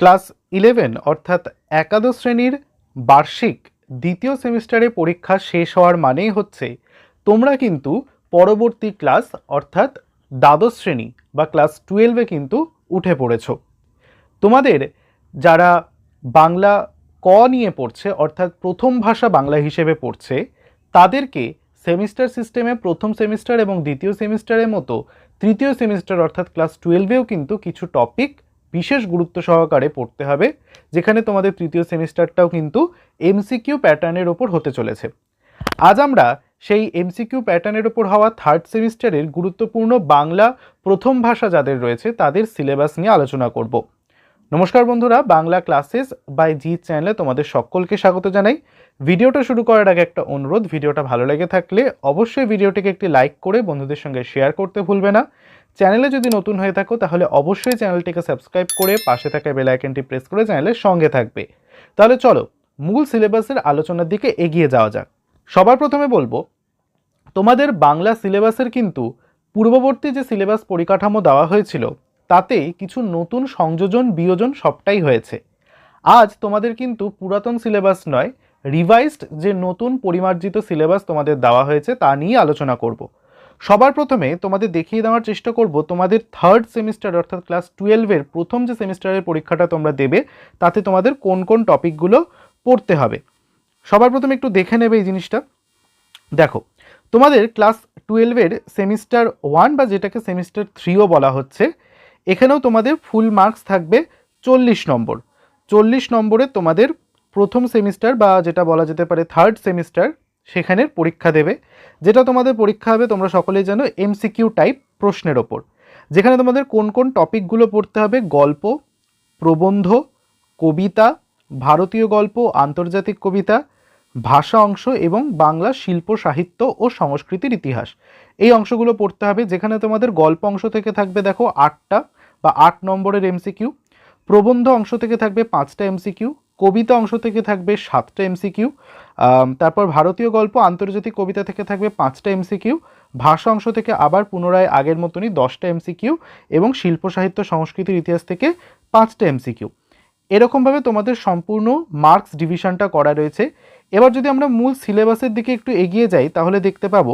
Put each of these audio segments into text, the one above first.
Class eleven, অর্থাৎ একাদশ শ্রেণির বার্ষিক দ্বিতীয় সেমিস্টারে পরীক্ষা শেষ হওয়ার মানেই হচ্ছে, তোমরা কিন্তু পরবর্তী ক্লাস, অর্থাৎ দ্বাদশ শ্রেণি বা ক্লাস টুয়েলভে কিন্তু উঠে পড়েছো। তোমাদের যারা বাংলা ক নিয়ে পড়ছে, অর্থাৎ প্রথম ভাষা বাংলা হিসেবে পড়ছে, তাদেরকে সেমিস্টার সিস্টেমে প্রথম সেমিস্টার এবং দ্বিতীয় সেমিস্টারের মতো তৃতীয় সেমিস্টার, অর্থাৎ ক্লাস টুয়েলভেও কিন্তু কিছু টপিক বিশেষ গুরুত্ব সহকারে পড়তে হবে, যেখানে তোমাদের তৃতীয় সেমিস্টারটাও কিন্তু এমসিকিউ প্যাটার্নের ওপর হতে চলেছে। আজ আমরা সেই এমসিকিউ প্যাটার্নের ওপর হওয়া থার্ড সেমিস্টারের গুরুত্বপূর্ণ বাংলা প্রথম ভাষা যাদের রয়েছে, তাদের সিলেবাস নিয়ে আলোচনা করব। নমস্কার বন্ধুরা, বাংলা ক্লাসেস বাই জি চ্যানেলে তোমাদের সকলকে স্বাগত জানাই। ভিডিওটা শুরু করার আগে একটা অনুরোধ, ভিডিওটা ভালো লেগে থাকলে অবশ্যই ভিডিওটিকে একটি লাইক করে বন্ধুদের সঙ্গে শেয়ার করতে ভুলবে না। চ্যানেলে যদি নতুন হয়ে থাকো, তাহলে অবশ্যই চ্যানেলটিকে সাবস্ক্রাইব করে পাশে থাকা বেল প্রেস করে চ্যানেলের সঙ্গে থাকবে। তাহলে চলো, মূল সিলেবাসের আলোচনার দিকে এগিয়ে যাওয়া যাক। সবার প্রথমে বলব, তোমাদের বাংলা সিলেবাসের কিন্তু পূর্ববর্তী যে সিলেবাস পরিকাঠামো দেওয়া হয়েছিল তাতে কিছু নতুন সংযোজন, বিয়োজন সবটাই হয়েছে। আজ তোমাদের কিন্তু পুরাতন সিলেবাস নয় রিভাইজড যে নতুন পরিমার্জিত সিলেবাস তোমাদের দেওয়া হয়েছে তা নিয়ে আলোচনা করব। সবার প্রথমে তোমাদের দেখিয়ে দেওয়ার চেষ্টা করব তোমাদের থার্ড সেমিস্টার অর্থাৎ ক্লাস টুয়েলভের প্রথম যে সেমিস্টারের পরীক্ষাটা তোমরা দেবে, তাতে তোমাদের কোন কোন টপিকগুলো পড়তে হবে। সবার প্রথমে একটু দেখে নেবে এই জিনিসটা। দেখো, তোমাদের ক্লাস টুয়েলভের সেমিস্টার ওয়ান বা যেটাকে সেমিস্টার থ্রিও বলা হচ্ছে, এখানেও তোমাদের ফুল মার্কস থাকবে চল্লিশ নম্বর। চল্লিশ নম্বরে তোমাদের প্রথম সেমিস্টার বা যেটা বলা যেতে পারে থার্ড সেমিস্টার সেখানের পরীক্ষা দেবে। যেটা তোমাদের পরীক্ষা হবে, তোমরা সকলেই জানো এমসিকিউ টাইপ প্রশ্নের ওপর। যেখানে তোমাদের কোন কোন টপিকগুলো পড়তে হবে, গল্প, প্রবন্ধ, কবিতা, ভারতীয় গল্প, আন্তর্জাতিক কবিতা, ভাষা অংশ এবং বাংলা শিল্প, সাহিত্য ও সংস্কৃতির ইতিহাস। এই অংশগুলো পড়তে হবে, যেখানে তোমাদের গল্প অংশ থেকে থাকবে, দেখো, আটটা বা আট নম্বরের এমসিকিউ প্রবন্ধ অংশ থেকে থাকবে পাঁচটা এমসিকিউ কবিতা অংশ থেকে থাকবে সাতটা এমসিকিউ তারপর ভারতীয় গল্প আন্তর্জাতিক কবিতা থেকে থাকবে পাঁচটা এমসিকিউ, ভাষা অংশ থেকে আবার পুনরায় আগের মতনই দশটা এমসিকিউ এবং শিল্প, সাহিত্য, সংস্কৃতির ইতিহাস থেকে পাঁচটা এমসিকিউ। এরকমভাবে তোমাদের সম্পূর্ণ মার্কস ডিভিশনটা করা রয়েছে। এবার যদি আমরা মূল সিলেবাসের দিকে একটু এগিয়ে যাই, তাহলে দেখতে পাবো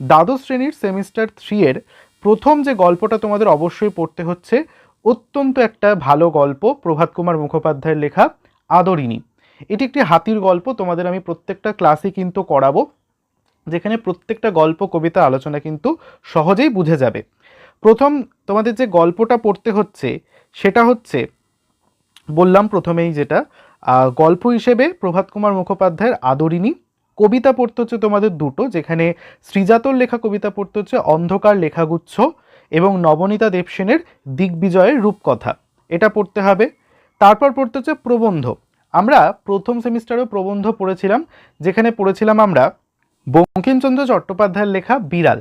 দ্বাদশ শ্রেণির সেমিস্টার থ্রি এর প্রথম যে গল্পটা তোমাদের অবশ্যই পড়তে হচ্ছে, অত্যন্ত একটা ভালো গল্প প্রভাত কুমার মুখোপাধ্যায়ের লেখা। আদরিনী এটি একটি হাতির গল্প, তোমাদের আমি প্রত্যেকটা ক্লাসে কিন্তু করাবো, যেখানে প্রত্যেকটা গল্প, কবিতা, আলোচনা কিন্তু সহজেই বুঝে যাবে। প্রথম তোমাদের যে গল্পটা পড়তে হচ্ছে, সেটা হচ্ছে, বললাম প্রথমেই যেটা গল্প হিসেবে প্রভাত কুমার মুখোপাধ্যায়ের আদরিনী কবিতা পড়তে হচ্ছে তোমাদের দুটো, যেখানে শ্রীজাতর লেখা কবিতা পড়তে হচ্ছে অন্ধকার লেখাগুচ্ছ এবং নবনীতা দেবসেনের দিগ্বিজয়ের রূপকথা। এটা পড়তে হবে। তারপর পড়তে হচ্ছে প্রবন্ধ। আমরা প্রথম সেমিস্টারেও প্রবন্ধ পড়েছিলাম, যেখানে পড়েছিলাম আমরা বঙ্কিমচন্দ্র চট্টোপাধ্যায়ের লেখা বিড়াল।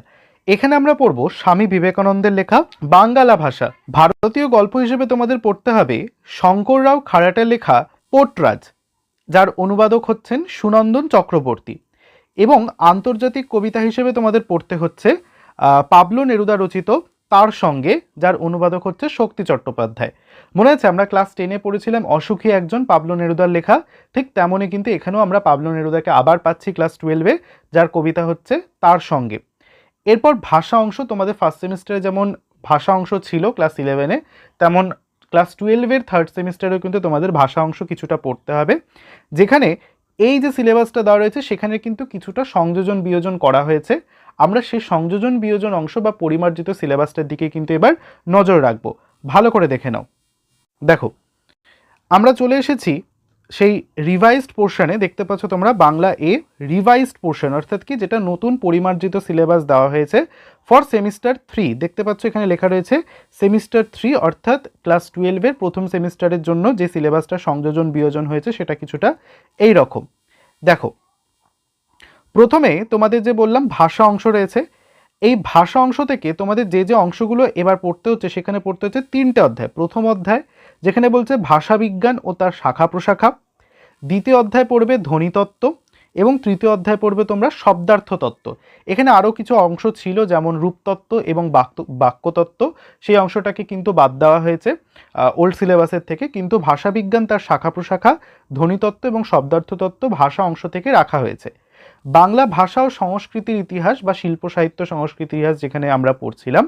এখানে আমরা পড়ব স্বামী বিবেকানন্দের লেখা বাঙ্গালা ভাষা। ভারতীয় গল্প হিসেবে তোমাদের পড়তে হবে শঙ্কররাও খাড়াটের লেখা পোটরাজ, যার অনুবাদক হচ্ছেন সুনন্দন চক্রবর্তী। এবং আন্তর্জাতিক কবিতা হিসেবে তোমাদের পড়তে হচ্ছে পাবলো নেরুদা রচিত তার সঙ্গে, যার অনুবাদক হচ্ছে শক্তি চট্টোপাধ্যায়। মনে আছে, আমরা ক্লাস টেনে পড়েছিলাম, অসুখী একজন পাবলো নেরুদার লেখা। ঠিক তেমনই কিন্তু এখানেও আমরা পাবলো নেরুদাকে আবার পাচ্ছি ক্লাস টুয়েলভে যার কবিতা হচ্ছে তার সঙ্গে। এরপর ভাষা অংশ, তোমাদের ফার্স্ট সেমিস্টারে যেমন ভাষা অংশ ছিল ক্লাস ইলেভেনে তেমন ক্লাস টুয়েলভের থার্ড সেমিস্টারেও কিন্তু তোমাদের ভাষা অংশ কিছুটা পড়তে হবে। যেখানে এই যে সিলেবাসটা দেওয়া রয়েছে, সেখানে কিন্তু কিছুটা সংযোজন বিয়োজন করা হয়েছে। আমরা সেই সংযোজন বিয়োজন অংশ বা পরিমার্জিত সিলেবাসটার দিকে কিন্তু এবার নজর রাখব। ভালো করে দেখে নাও। দেখো, আমরা চলে এসেছি সেই রিভাইজড পোর্শনে দেখতে পাচ্ছ তোমরা বাংলা এ রিভাইজড পোর্শন অর্থাৎ কি যেটা নতুন পরিমার্জিত সিলেবাস দেওয়া হয়েছে ফর সেমিস্টার থ্রি দেখতে পাচ্ছ এখানে লেখা রয়েছে সেমিস্টার থ্রি অর্থাৎ ক্লাস টুয়েলভের প্রথম সেমিস্টারের জন্য যে সিলেবাসটা সংযোজন বিয়োজন হয়েছে সেটা কিছুটা এই রকম দেখো প্রথমে তোমাদের যে বললাম ভাষা অংশ রয়েছে, এই ভাষা অংশ থেকে তোমাদের যে যে অংশগুলো এবার পড়তে হচ্ছে, সেখানে পড়তে হচ্ছে তিনটে অধ্যায়। প্রথম অধ্যায় যেখানে বলছে ভাষাবিজ্ঞান ও তার শাখা প্রশাখা। দ্বিতীয় অধ্যায় পড়বে ধ্বনিতত্ত্ব এবং তৃতীয় অধ্যায় পড়বে তোমরা শব্দার্থ তত্ত্ব। এখানে আরও কিছু অংশ ছিল যেমন রূপতত্ত্ব এবং বাক্য বাক্যতত্ত্ব সেই অংশটাকে কিন্তু বাদ দেওয়া হয়েছে ওল্ড সিলেবাসের থেকে। কিন্তু ভাষাবিজ্ঞান তার শাখা প্রশাখা ধ্বনিতত্ত্ব এবং শব্দার্থতত্ত্ব ভাষা অংশ থেকে রাখা হয়েছে। বাংলা ভাষা ও সংস্কৃতির ইতিহাস বা শিল্প সাহিত্য সংস্কৃতির ইতিহাস যেখানে আমরা পড়ছিলাম,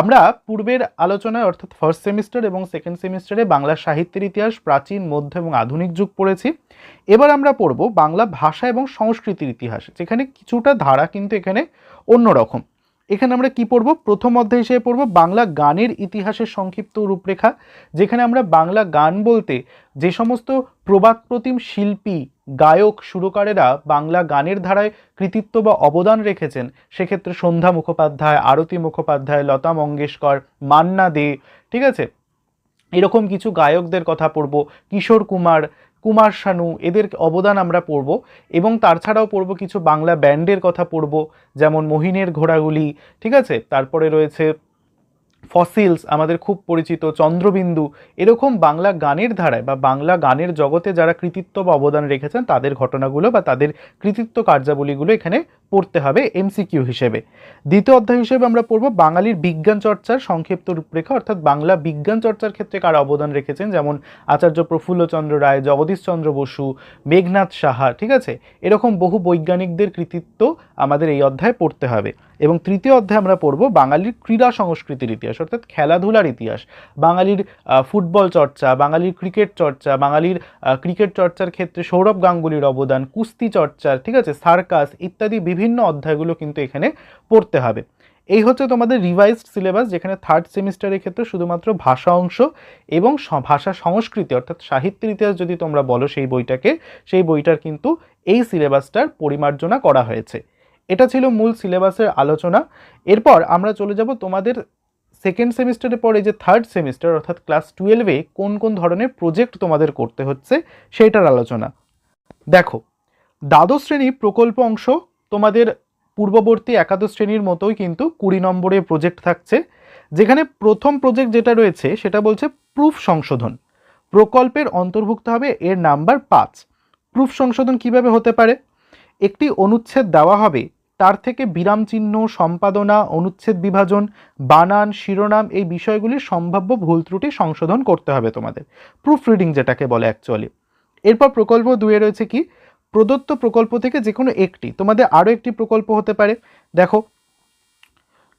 আমরা পূর্বের আলোচনায় অর্থাৎ ফার্স্ট সেমিস্টার এবং সেকেন্ড সেমিস্টারে বাংলা সাহিত্যের ইতিহাস, প্রাচীন, মধ্য এবং আধুনিক যুগ পড়েছি। এবার আমরা পড়ব বাংলা ভাষা এবং সংস্কৃতির ইতিহাস, যেখানে কিছুটা ধারা কিন্তু এখানে অন্যরকম। এখানে আমরা কি পড়ব? প্রথম অধ্যায় হিসেবে পড়ব বাংলা গানের ইতিহাসের সংক্ষিপ্ত রূপরেখা, যেখানে আমরা বাংলা গান বলতে যে সমস্ত প্রবাদ প্রতিম শিল্পী, গায়ক, সুরকারেরা বাংলা গানের ধারায় কৃতিত্ব বা অবদান রেখেছেন। সেক্ষেত্রে সন্ধ্যা মুখোপাধ্যায়, আরতি মুখোপাধ্যায়, লতা মঙ্গেশকর, মান্না দে, ঠিক আছে? এরকম কিছু গায়কদের কথা পড়ব, কিশোর কুমার কুমার শানু, এদের অবদান আমরা পড়ব এবং তার ছাড়াও পড়ব কিছু বাংলা ব্যান্ডের কথা পড়ব, যেমন মহিনের ঘোড়াগুলি, ঠিক আছে? তারপরে রয়েছে ফসিলস, আমাদের খুব পরিচিত চন্দ্রবিন্দু। এরকম বাংলা গানের ধারায় বা বাংলা গানের জগতে যারা কৃতিত্ব বা অবদান রেখেছেন, তাদের ঘটনাগুলো বা তাদের কৃতিত্ব কার্যাবলীগুলো এখানে পড়তে হবে এমসিকিউ হিসেবে। দ্বিতীয় অধ্যায় হিসেবে আমরা পড়ব বাঙালির বিজ্ঞান চর্চার সংক্ষিপ্ত রূপরেখা, অর্থাৎ বাংলা বিজ্ঞান চর্চার ক্ষেত্রে কারা অবদান রেখেছেন? যেমন আচার্য প্রফুল্লচন্দ্র রায়, জগদীশচন্দ্র বসু, মেঘনাথ সাহা, ঠিক আছে? এরকম বহু বৈজ্ঞানিকদের কৃতিত্ব আমাদের এই অধ্যায়ে পড়তে হবে। এবং তৃতীয় অধ্যায়ে আমরা পড়ব বাঙালির ক্রীড়া সংস্কৃতির ইতিহাস, অর্থাৎ খেলাধুলার ইতিহাস। বাঙালির ফুটবল চর্চা, বাঙালির ক্রিকেট চর্চা, বাঙালির ক্রিকেট চর্চার ক্ষেত্রে সৌরভ গাঙ্গুলির অবদান, কুস্তি চর্চার ঠিক আছে? সার্কাস ইত্যাদি বিভিন্ন অধ্যায়গুলো কিন্তু এখানে পড়তে হবে। এই হচ্ছে তোমাদের রিভাইজড সিলেবাস যেখানে থার্ড সেমিস্টারের ক্ষেত্রে শুধুমাত্র ভাষা অংশ এবং ভাষা সংস্কৃতি, অর্থাৎ সাহিত্যের ইতিহাস যদি তোমরা বলো সেই বইটাকে, সেই বইটার কিন্তু এই সিলেবাসটার পরিমার্জনা করা হয়েছে। এটা ছিল মূল সিলেবাসের আলোচনা। এরপর আমরা চলে যাব তোমাদের সেকেন্ড সেমিস্টারের পরে যে থার্ড সেমিস্টার অর্থাৎ ক্লাস টুয়েলভে কোন কোন ধরনের প্রজেক্ট তোমাদের করতে হচ্ছে সেইটার আলোচনা। দেখো, দ্বাদশ শ্রেণি প্রকল্প অংশ তোমাদের পূর্ববর্তী একাদশ শ্রেণির মতোই কিন্তু কুড়ি নম্বরে প্রজেক্ট থাকছে, যেখানে প্রথম প্রজেক্ট যেটা রয়েছে সেটা বলছে প্রুফ সংশোধন। প্রকল্পের অন্তর্ভুক্ত হবে এর নাম্বার পাঁচ। প্রুফ সংশোধন কীভাবে হতে পারে? একটি অনুচ্ছেদ দেওয়া হবে, তার থেকে বিরাম চিহ্ন, সম্পাদনা, অনুচ্ছেদ বিভাজন, বানান, শিরোনাম এই বিষয়গুলির সম্ভাব্য ভুল ত্রুটি সংশোধন করতে হবে তোমাদের। প্রুফ রিডিং যেটাকে বলে অ্যাকচুয়ালি এরপর প্রকল্প দুয়ে রয়েছে কি? প্রদত্ত প্রকল্প থেকে যে কোনো একটি, তোমাদের আরও একটি প্রকল্প হতে পারে। দেখো,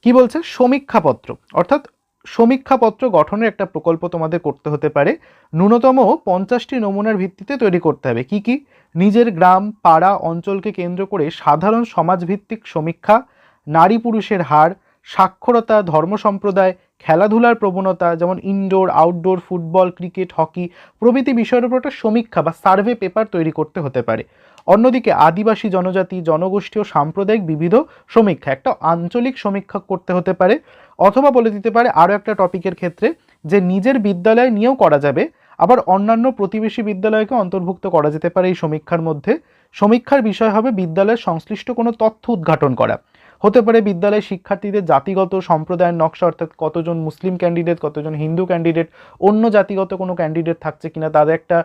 কি বলছে? সমীক্ষাপত্র। অর্থাৎ সমীক্ষাপত্র গঠনের একটা প্রকল্প তোমাদের করতে হতে পারে। ন্যূনতম পঞ্চাশটি নমুনার ভিত্তিতে তৈরি করতে হবে। কি কি? নিজের গ্রাম, পাড়া, অঞ্চলকে কেন্দ্র করে সাধারণ সমাজভিত্তিক সমীক্ষা, নারী পুরুষের হার, সাক্ষরতা, ধর্ম সম্প্রদায় খেলাধুলার প্রবণতা, যেমন indoor outdoor football cricket hockey প্রভৃতি বিষয়ের উপর একটা সমীক্ষা বা সার্ভে পেপার তৈরি করতে হতে পারে। অন্যদিকে আদিবাসী জনজাতি, জনগোষ্ঠী ও সাম্প্রদায়িক বিবিধ সমীক্ষা, একটা আঞ্চলিক সমীক্ষা করতে হতে পারে। অথবা বলে দিতে পারে আরও একটা টপিকের ক্ষেত্রে যে নিজের বিদ্যালয় নিয়েও করা যাবে, আবার অন্যান্য প্রতিবেশী বিদ্যালয়কে অন্তর্ভুক্ত করা যেতে পারে এই সমীক্ষার মধ্যে। সমীক্ষার বিষয় হবে বিদ্যালয়ের সংশ্লিষ্ট কোনো তথ্য উদ্ঘাটন করা। হতে পারে বিদ্যালয়ের শিক্ষার্থীদের জাতিগত সম্প্রদায়ের নকশা, অর্থাৎ কতজন মুসলিম ক্যান্ডিডেট কতজন হিন্দু ক্যান্ডিডেট অন্য জাতিগত কোনো ক্যান্ডিডেট থাকছে কিনা, তাদের একটা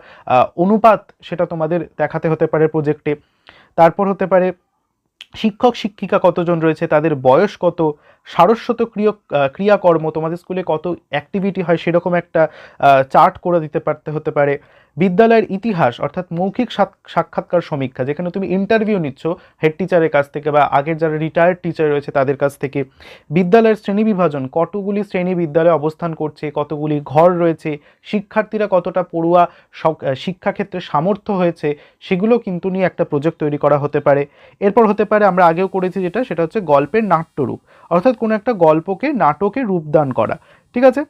অনুপাত সেটা তোমাদের দেখাতে হতে পারে প্রজেক্টে তারপর হতে পারে শিক্ষক, শিক্ষিকা কতজন রয়েছে, তাদের বয়স কত সারস্বত ক্রিয় ক্রিয়াকর্ম, তোমাদের স্কুলে কত অ্যাক্টিভিটি হয় সেরকম একটা চার্ট করে দিতে পারতে, হতে পারে। বিদ্যালয়ের ইতিহাস, অর্থাৎ মৌখিক সাক্ষাৎকার সমীক্ষা, যেখানে তুমি ইন্টারভিউ নিচ্ছ হেড টিচারের কাছ থেকে বা আগের যারা রিটায়ার্ড টিচার রয়েছে তাদের কাছ থেকে। বিদ্যালয়ের শ্রেণি বিভাজন, কতগুলি শ্রেণি বিদ্যালয়ে অবস্থান করছে, কতগুলি ঘর রয়েছে, শিক্ষার্থীরা কতটা পড়ুয়া শিক্ষাক্ষেত্রে সামর্থ্য হয়েছে, সেগুলো কিন্তু নিয়ে একটা প্রজেক্ট তৈরি করা হতে পারে। এরপর হতে পারে আমরা আগেও করেছি যেটা, সেটা হচ্ছে গল্পের নাট্যরূপ। অর্থাৎ কোনো একটা গল্পকে, নাটকে রূপদান করা, ঠিক আছে?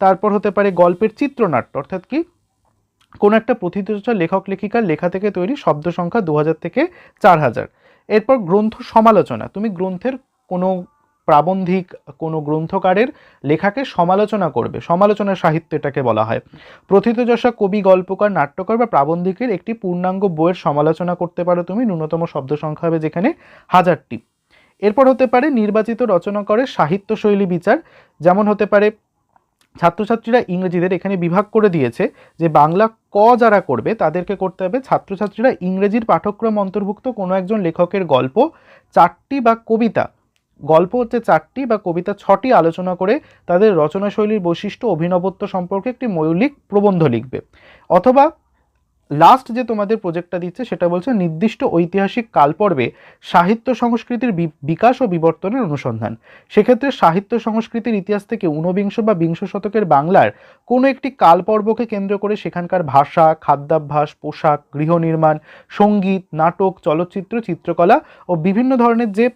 তারপর হতে পারে গল্পের চিত্রনাট্য, অর্থাৎ কি? কোনো একটা প্রথিতচর্চা লেখক, লেখিকার লেখা থেকে তৈরি শব্দ সংখ্যা দু হাজার থেকে চার হাজার এরপর গ্রন্থ সমালোচনা, তুমি গ্রন্থের কোনো প্রাবন্ধিক, কোনো গ্রন্থকারের লেখাকে সমালোচনা করবে, সমালোচনার সাহিত্য এটাকে বলা হয়। প্রথিতযশা কবি, গল্পকার, নাট্যকার বা প্রাবন্ধিকের একটি পূর্ণাঙ্গ বইয়ের সমালোচনা করতে পারো তুমি, ন্যূনতম শব্দ সংখ্যা হবে যেখানে হাজারটি। এরপর হতে পারে নির্বাচিত রচনা করে সাহিত্যশৈলী বিচার, যেমন হতে পারে ছাত্রছাত্রীরা ইংরেজিদের এখানে বিভাগ করে দিয়েছে যে বাংলা ক যারা করবে তাদেরকে করতে হবে ছাত্রছাত্রীরা ইংরেজির পাঠ্যক্রম অন্তর্ভুক্ত কোনো একজন লেখকের গল্প, চারটি বা কবিতা, গল্প হচ্ছে চারটি বা কবিতা ছটি আলোচনা করে তাদের রচনাশৈলীর বৈশিষ্ট্য অভিনবত্ব সম্পর্কে একটি মৌলিক প্রবন্ধ লিখবে। অথবা লাস্ট যে তোমাদের প্রজেক্টটা দিচ্ছে, সেটা বলছে নির্দিষ্ট ঐতিহাসিক কালপর্বে সাহিত্য সংস্কৃতির বিকাশ ও বিবর্তনের অনুসন্ধান। সেক্ষেত্রে সাহিত্য সংস্কৃতির ইতিহাস থেকে ঊনবিংশ বা বিংশ শতকের বাংলার কোনো একটি কালপর্বকে কেন্দ্র করে সেখানকার ভাষা, খাদ্যাভ্যাস, পোশাক, গৃহ নির্মাণ, সংগীত, নাটক, চলচ্চিত্র, চিত্রকলা ও বিভিন্ন ধরনের যে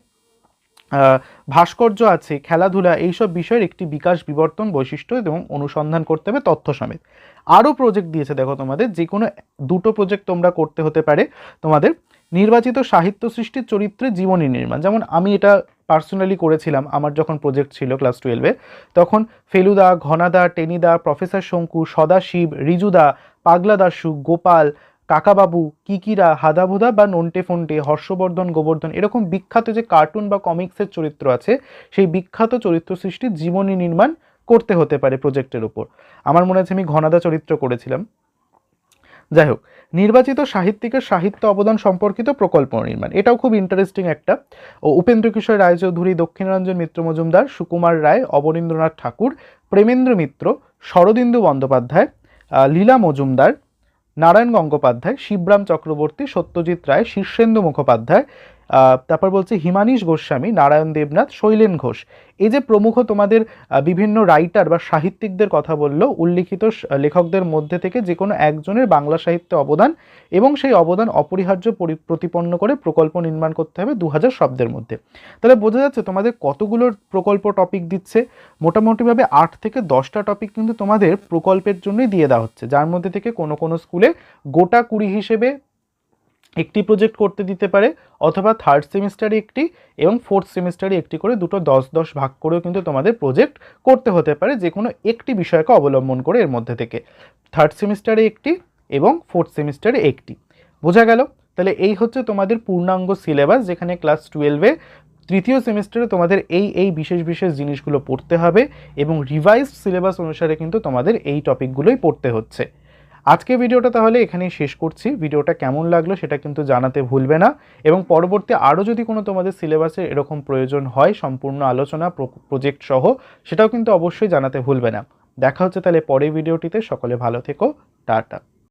ভাস্কর্য আছে, খেলাধুলা, এইসব বিষয়ের একটি বিকাশ বিবর্তন বৈশিষ্ট্য এবং অনুসন্ধান করতে হবে তথ্য সমেত। আরও প্রজেক্ট দিয়েছে দেখো তোমাদের, যে কোনো দুটো প্রজেক্ট তোমরা করতে হতে পারে তোমাদের নির্বাচিত সাহিত্য সৃষ্টির চরিত্রে জীবনী নির্মাণ। যেমন আমি এটা পার্সোনালি করেছিলাম, আমার যখন প্রজেক্ট ছিল ক্লাস টুয়েলভে তখন ফেলুদা, ঘনাদা, টেনিদা প্রফেসর শঙ্কু, সদাশিব, রিজুদা, পাগলা দাসু গোপাল কাকাবাবু, কিকিরা, হাদাভুদা বা নন্টে ফন্টে, হর্ষবর্ধন, গোবর্ধন এরকম বিখ্যাত যে কার্টুন বা কমিক্সের চরিত্র আছে, সেই বিখ্যাত চরিত্র সৃষ্টির জীবনী নির্মাণ করতে হতে পারে প্রজেক্টের উপর। আমার মনে আছে আমি ঘনাদা চরিত্র করেছিলাম। যাই হোক, নির্বাচিত সাহিত্যিকের সাহিত্য অবদান সম্পর্কিত প্রকল্প নির্মাণ। এটাও খুব ইন্টারেস্টিং একটা। ও উপেন্দ্র কিশোর রায়চৌধুরী, দক্ষিণরঞ্জন মিত্র মজুমদার, সুকুমার রায়, অবনীন্দ্রনাথ ঠাকুর, প্রেমেন্দ্র মিত্র, শরদিন্দু বন্দ্যোপাধ্যায় লীলা মজুমদার নারায়ণ গঙ্গোপাধ্যায় শিবরাম চক্রবর্তী সত্যজিৎ রায় শীর্ষেন্দু মুখোপাধ্যায় তারপর বলছে হিমানীশ গোস্বামী, নারায়ণ দেবনাথ, শৈলেন ঘোষ। এই যে প্রমুখ তোমাদের বিভিন্ন রাইটার বা সাহিত্যিকদের কথা বলল, উল্লিখিত লেখকদের মধ্যে থেকে যে কোনো একজনের বাংলা সাহিত্যে অবদান এবং সেই অবদান অপরিহার্য পরি- প্রতিপন্ন করে প্রকল্প নির্মাণ করতে হবে দু হাজার শব্দের মধ্যে। তাহলে বোঝা যাচ্ছে তোমাদের কতগুলো প্রকল্প টপিক দিচ্ছে। মোটামুটিভাবে আট থেকে দশটা টপিক কিন্তু তোমাদের প্রকল্পের জন্যই দিয়ে দেওয়া হচ্ছে। যার মধ্যে থেকে কোনো কোনো স্কুলে গোটা কুড়ি হিসেবে একটি প্রজেক্ট করতে দিতে পারে, অথবা থার্ড সেমিস্টারে একটি এবং ফোর্থ সেমিস্টারে একটি করে দুটো দশ দশ ভাগ করেও কিন্তু তোমাদের প্রজেক্ট করতে হতে পারে, যে কোনো একটি বিষয়কে অবলম্বন করে এর মধ্যে থেকে। থার্ড সেমিস্টারে একটি এবং ফোর্থ সেমিস্টারে একটি। বোঝা গেল? তাহলে এই হচ্ছে তোমাদের পূর্ণাঙ্গ সিলেবাস যেখানে ক্লাস টুয়েলভে তৃতীয় সেমিস্টারে তোমাদের এই এই বিশেষ বিশেষ জিনিসগুলো পড়তে হবে এবং রিভাইজড সিলেবাস অনুসারে কিন্তু তোমাদের এই টপিকগুলোই পড়তে হচ্ছে। আজকে ভিডিওটা তাহলে এখানেই শেষ করছি। ভিডিওটা কেমন লাগল সেটা কিন্তু জানাতে ভুলবে না। এবং পরবর্তী আরও যদি কোনো তোমাদের সিলেবাসে এরকম প্রয়োজন হয়, সম্পূর্ণ আলোচনা প্রজেক্ট সহ, সেটাও কিন্তু অবশ্যই জানাতে ভুলবে না। দেখা হচ্ছে তাহলে পরের ভিডিওটিতে। সকলে ভালো থেকো। টাটা।